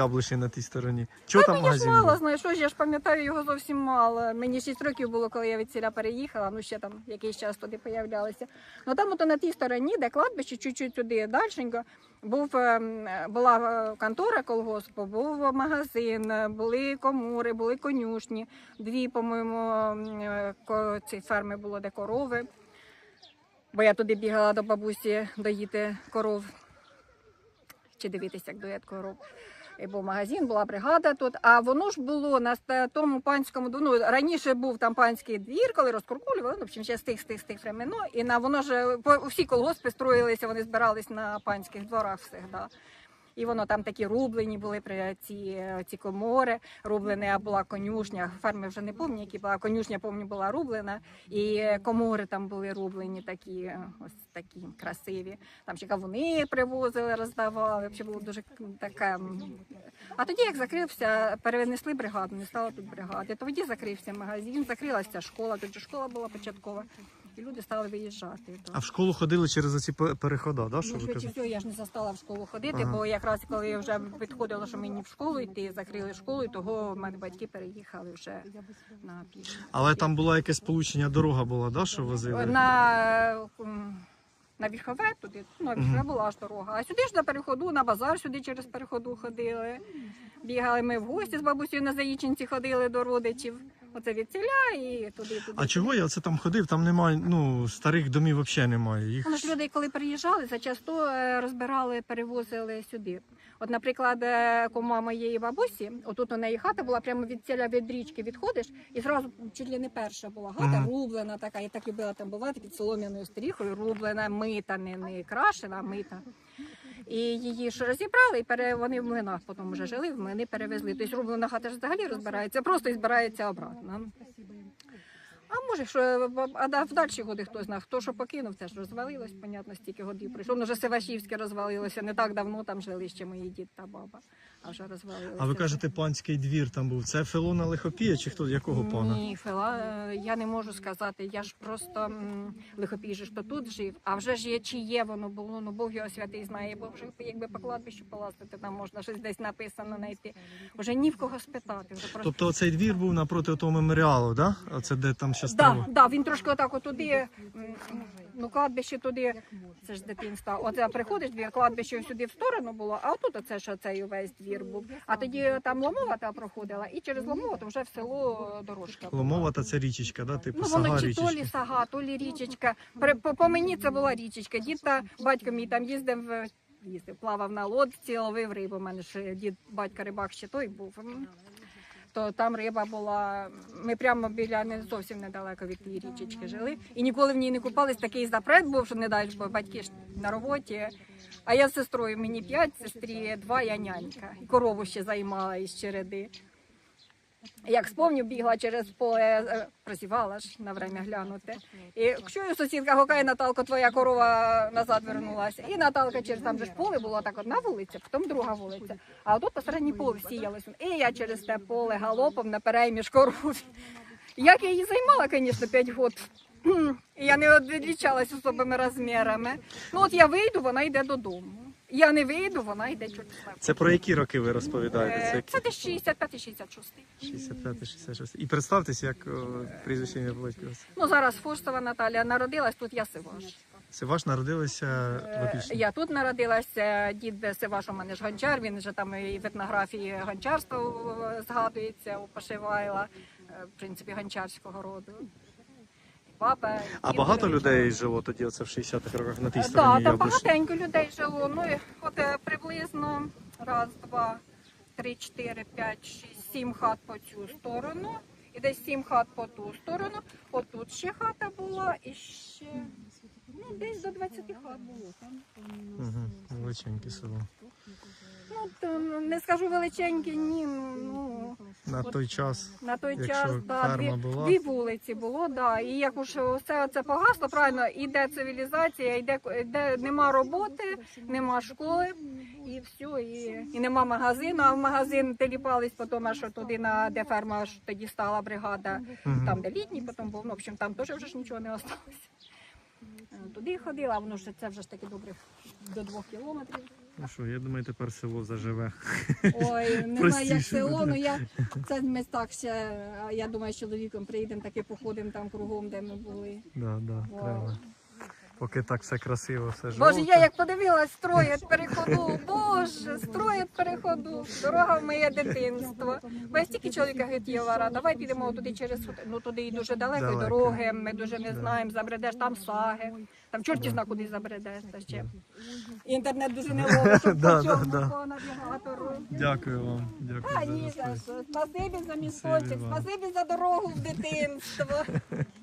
яблучний на тій стороні. Чого там Мені ж магазин? мало, був? знаєш, що ж, я ж пам'ятаю його зовсім мало. Мені 6 років було, коли я від селя переїхала, ну ще там якийсь час туди появлялися. Ну там ото на тій стороні, де кладбище, чуть-чуть туди дальшенько, був, ем, була е, контора колгоспу, був магазин, е, були комори, були конюшні, дві, по-моєму, м, е, ко- ці ферми було, де корови. Бо я туди бігала до бабусі доїти коров чи дивитися, як доять коров. Був магазин, була бригада тут. А воно ж було на тому панському. Ну, раніше був там панський двір, коли розкуркулювали, ну, в чим ще з тих, з тих, з тих времен. Ну, І на воно ж по- всі колгоспи строїлися, вони збирались на панських дворах завжди. І воно там такі рублені були при ці, ці комори, рублені, а була конюшня. Ферми вже не пам'ятаю, які була конюшня, пам'ятаю, була рублена. І комори там були рублені, такі ось такі красиві. Там ще кавуни привозили, роздавали. Взагалі було дуже таке. А тоді, як закрився, перенесли бригаду, не стало тут бригади. Тоді закрився магазин, закрилася школа. Тут школа була початкова, і люди стали виїжджати. А в школу ходили через оці пе- переходи, да, що Ну, ви кажете? я ж не застала в школу ходити, Ага. бо якраз коли вже підходило, що мені в школу йти, закрили школу, і того в мене батьки переїхали вже на південь. Але там була якесь сполучення, дорога була, да, що возили? На, м, на Вільхове туди, ну, на Вільхове була ж дорога. А сюди ж на переходу, на базар сюди через переходу ходили. Бігали ми в гості з бабусею на Заїчинці ходили до родичів. Оце від ціля і туди, туди. А чого я це там ходив? Там немає, ну, старих домів взагалі немає. Їх... Ну, ж люди, коли приїжджали, зачасто е, розбирали, перевозили сюди. От, наприклад, е, кума моєї бабусі, отут у неї хата була прямо від ціля від річки відходиш, і зразу чуть ли не перша була хата, Ага. рублена така. Я так любила там бувати під солом'яною стріхою, рублена, мита, не, не крашена, а мита. І її ж розібрали, і пере... вони в млинах потім вже жили, в млини перевезли. Тобто рублена хата ж взагалі розбирається, просто і збирається обратно. А може, що а да- в дальші годи хто знає, хто що покинув, це ж розвалилось, понятно, стільки годів прийшло. Ну, вже Севашівське розвалилося, не так давно там жили ще мої дід та баба, а вже розвалилося. А ви кажете, панський двір там був. Це Филона Лихопія чи хто? Якого пана? Ні, Фела, е, я не можу сказати. Я ж просто м, лихопій же ж то тут жив, а вже ж є чи є воно було, ну Бог його святий знає, бо вже якби по кладбищу полазити, там можна щось десь написано знайти. Вже ні в кого спитати. Вже просто Тобто цей двір був напроти того меморіалу, да? Оце де там ще Да, стало? да, він трошки отак от туди, м, ну кладбище туди, це ж дитинство. Оце приходиш двір, кладбище сюди в сторону було, а отут оце ж оцей увесь двір був. А тоді там ломова та проходила, і через ломову то вже в село дорожка. була. Ломова та це річечка, да? Типу Ну, сага воно чи то річечка. лі сага, то лі річечка. При- По, по мені це була річечка. Дід та батько мій там їздив, в- їздив, плавав на лодці, ловив рибу. У мене ж дід, батько рибак ще той був. М. То там риба була. Ми прямо біля не зовсім недалеко від тієї річечки жили. І ніколи в ній не купались. Такий запрет був, що не дай, бо батьки ж на роботі. А я з сестрою, мені п'ять, сестрі два, я нянька. І корову ще займала із череди. Як спомню, бігла через поле, е, прозівала ж на время глянути. І чую, сусідка гукає, Наталко, твоя корова назад вернулася. І Наталка через там же ж поле було так одна вулиця, потім друга вулиця. А тут посередній поле сіялося. І я через те поле галопом на перейміж коров. Як я її займала, звісно, 5 років. І я не відлічалась особими розмірами. Ну от я вийду, вона йде додому. Я не вийду, вона йде чорт. Це про які роки ви розповідаєте? Це Е? Це десь 65-66. 65-66. І представтесь, як о, прізвище ім'я по батькові. Ну зараз Фурсова Наталія народилась, тут я Сиваш. Це ваш народилися в Е, Я тут народилася, дід Сиваш у мене ж гончар, він вже там і в етнографії гончарство е, згадується у Пошивайла, е, в принципі, гончарського роду. І А багато людей жило тоді оце в 60-х роках на тій стороні там багатенько людей жило. Ну, от е, приблизно раз, два, три, чотири, п'ять, шість, сім хат по цю сторону. І десь сім хат по ту сторону. Отут ще хата була і ще ну, десь до 20 хат було там. Угу. Величеньке село. Ну, то, не скажу величенькі, ні. Ну, На той час. на той Якщо час да, дві, була. дві вулиці було, да. І як уж все це погасло, правильно, іде цивілізація, йде, йде нема роботи, нема школи, і все, і, і нема магазину. А в магазин теліпались потім, аж туди, на де ферма аж тоді стала бригада, Мгм. там де літній, потім був. Ну, в общем, там теж вже ж нічого не осталося. Е, Туди ходила, воно ж це вже ж таки добре до двох кілометрів. Ну що, я думаю, тепер село заживе. Ой, немає як село, ну я це ми так ще. Я думаю, з чоловіком приїдемо, таки походимо там кругом, де ми були. Да, да, Вау. треба. Поки так все красиво, все жовте. Боже, я як подивилась, строять переходу. Боже, строять переходу. Дорога в моє дитинство. Бо я стільки чоловіка Гетєвара, давай підемо туди через суд- ну туди і дуже далеко, і Далеко. дороги. Ми дуже не знаємо. Забредеш там саги. Там чорті зна куди забредеш. Та ще інтернет дуже не ловить, щоб Да, по да, цьому да. по навігатору. Дякую вам. Дякую А за ні за що. Спасибі за місточок, спасибі за дорогу в дитинство.